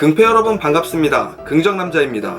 긍패 여러분 반갑습니다. 긍정남자입니다.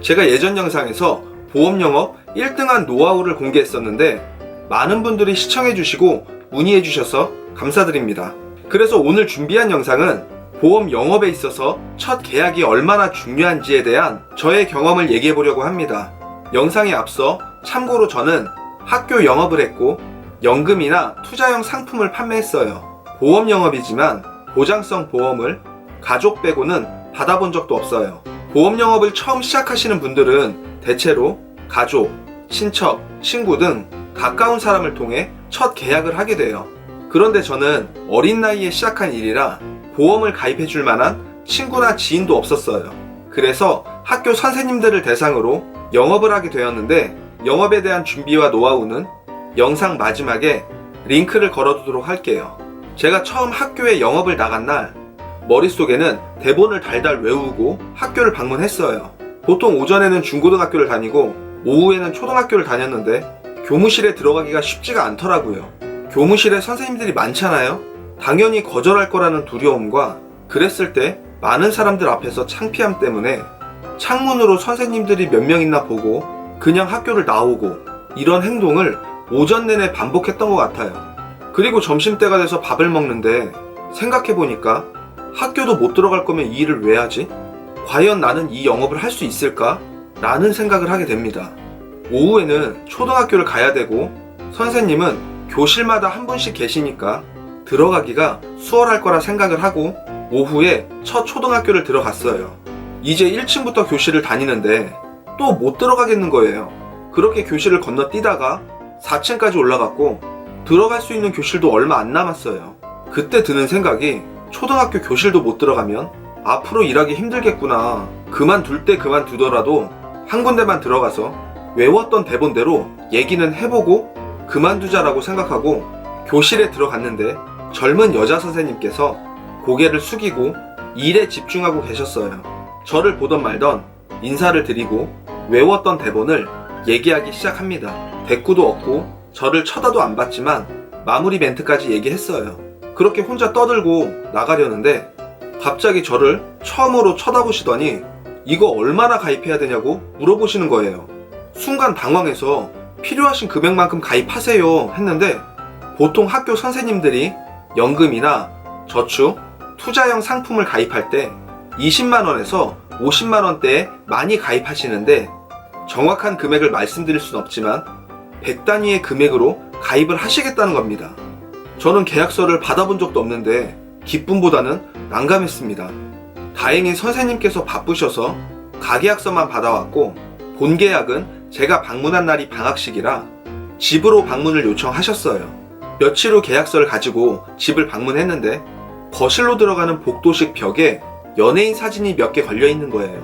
제가 예전 영상에서 보험 영업 1등한 노하우를 공개했었는데 많은 분들이 시청해주시고 문의해주셔서 감사드립니다. 그래서 오늘 준비한 영상은 보험 영업에 있어서 첫 계약이 얼마나 중요한지에 대한 저의 경험을 얘기해 보려고 합니다. 영상에 앞서 참고로 저는 학교 영업을 했고 연금이나 투자형 상품을 판매했어요. 보험 영업이지만 보장성 보험을 가족 빼고는 받아본 적도 없어요. 보험 영업을 처음 시작하시는 분들은 대체로 가족, 친척, 친구 등 가까운 사람을 통해 첫 계약을 하게 돼요. 그런데 저는 어린 나이에 시작한 일이라 보험을 가입해 줄 만한 친구나 지인도 없었어요. 그래서 학교 선생님들을 대상으로 영업을 하게 되었는데 영업에 대한 준비와 노하우는 영상 마지막에 링크를 걸어두도록 할게요. 제가 처음 학교에 영업을 나간 날 머릿속에는 대본을 달달 외우고 학교를 방문했어요. 보통 오전에는 중고등학교를 다니고 오후에는 초등학교를 다녔는데 교무실에 들어가기가 쉽지가 않더라고요. 교무실에 선생님들이 많잖아요. 당연히 거절할 거라는 두려움과 그랬을 때 많은 사람들 앞에서 창피함 때문에 창문으로 선생님들이 몇 명 있나 보고 그냥 학교를 나오고 이런 행동을 오전 내내 반복했던 것 같아요. 그리고 점심때가 돼서 밥을 먹는데 생각해보니까 학교도 못 들어갈 거면 이 일을 왜 하지? 과연 나는 이 영업을 할 수 있을까? 라는 생각을 하게 됩니다. 오후에는 초등학교를 가야 되고 선생님은 교실마다 한 분씩 계시니까 들어가기가 수월할 거라 생각을 하고 오후에 첫 초등학교를 들어갔어요. 이제 1층부터 교실을 다니는데 또 못 들어가겠는 거예요. 그렇게 교실을 건너뛰다가 4층까지 올라갔고 들어갈 수 있는 교실도 얼마 안 남았어요. 그때 드는 생각이 초등학교 교실도 못 들어가면 앞으로 일하기 힘들겠구나. 그만둘 때 그만두더라도 한 군데만 들어가서 외웠던 대본대로 얘기는 해보고 그만두자라고 생각하고 교실에 들어갔는데 젊은 여자 선생님께서 고개를 숙이고 일에 집중하고 계셨어요. 저를 보던 말던 인사를 드리고 외웠던 대본을 얘기하기 시작합니다. 대꾸도 없고 저를 쳐다도 안 봤지만 마무리 멘트까지 얘기했어요. 그렇게 혼자 떠들고 나가려는데 갑자기 저를 처음으로 쳐다보시더니 이거 얼마나 가입해야 되냐고 물어보시는 거예요. 순간 당황해서 필요하신 금액만큼 가입하세요 했는데 보통 학교 선생님들이 연금이나 저축, 투자형 상품을 가입할 때 20만원에서 50만원대에 많이 가입하시는데 정확한 금액을 말씀드릴 순 없지만 100단위의 금액으로 가입을 하시겠다는 겁니다. 저는 계약서를 받아본 적도 없는데 기쁨보다는 난감했습니다. 다행히 선생님께서 바쁘셔서 가계약서만 받아왔고 본 계약은 제가 방문한 날이 방학식이라 집으로 방문을 요청하셨어요. 며칠 후 계약서를 가지고 집을 방문했는데 거실로 들어가는 복도식 벽에 연예인 사진이 몇 개 걸려 있는 거예요.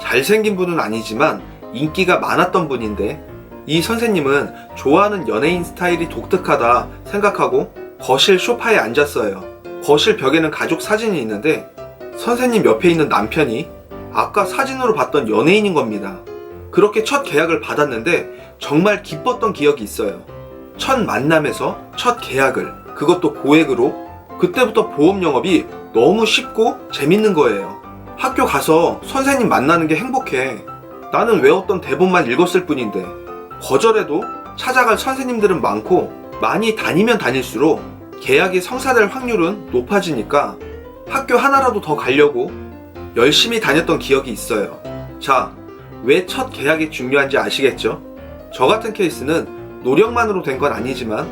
잘생긴 분은 아니지만 인기가 많았던 분인데 이 선생님은 좋아하는 연예인 스타일이 독특하다 생각하고 거실 소파에 앉았어요. 거실 벽에는 가족 사진이 있는데 선생님 옆에 있는 남편이 아까 사진으로 봤던 연예인인 겁니다. 그렇게 첫 계약을 받았는데 정말 기뻤던 기억이 있어요. 첫 만남에서 첫 계약을 그것도 고액으로 그때부터 보험 영업이 너무 쉽고 재밌는 거예요. 학교 가서 선생님 만나는 게 행복해. 나는 외웠던 대본만 읽었을 뿐인데 거절해도 찾아갈 선생님들은 많고 많이 다니면 다닐수록 계약이 성사될 확률은 높아지니까 학교 하나라도 더 가려고 열심히 다녔던 기억이 있어요. 자, 왜 첫 계약이 중요한지 아시겠죠? 저 같은 케이스는 노력만으로 된 건 아니지만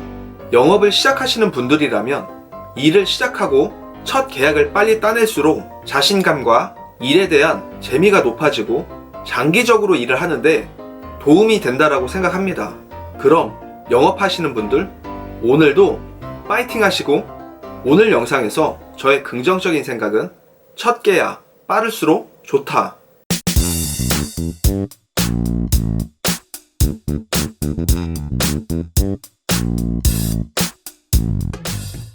영업을 시작하시는 분들이라면 일을 시작하고 첫 계약을 빨리 따낼수록 자신감과 일에 대한 재미가 높아지고 장기적으로 일을 하는데 도움이 된다라고 생각합니다. 그럼 영업하시는 분들 오늘도 파이팅 하시고 오늘 영상에서 저의 긍정적인 생각은 첫 개야 빠를수록 좋다.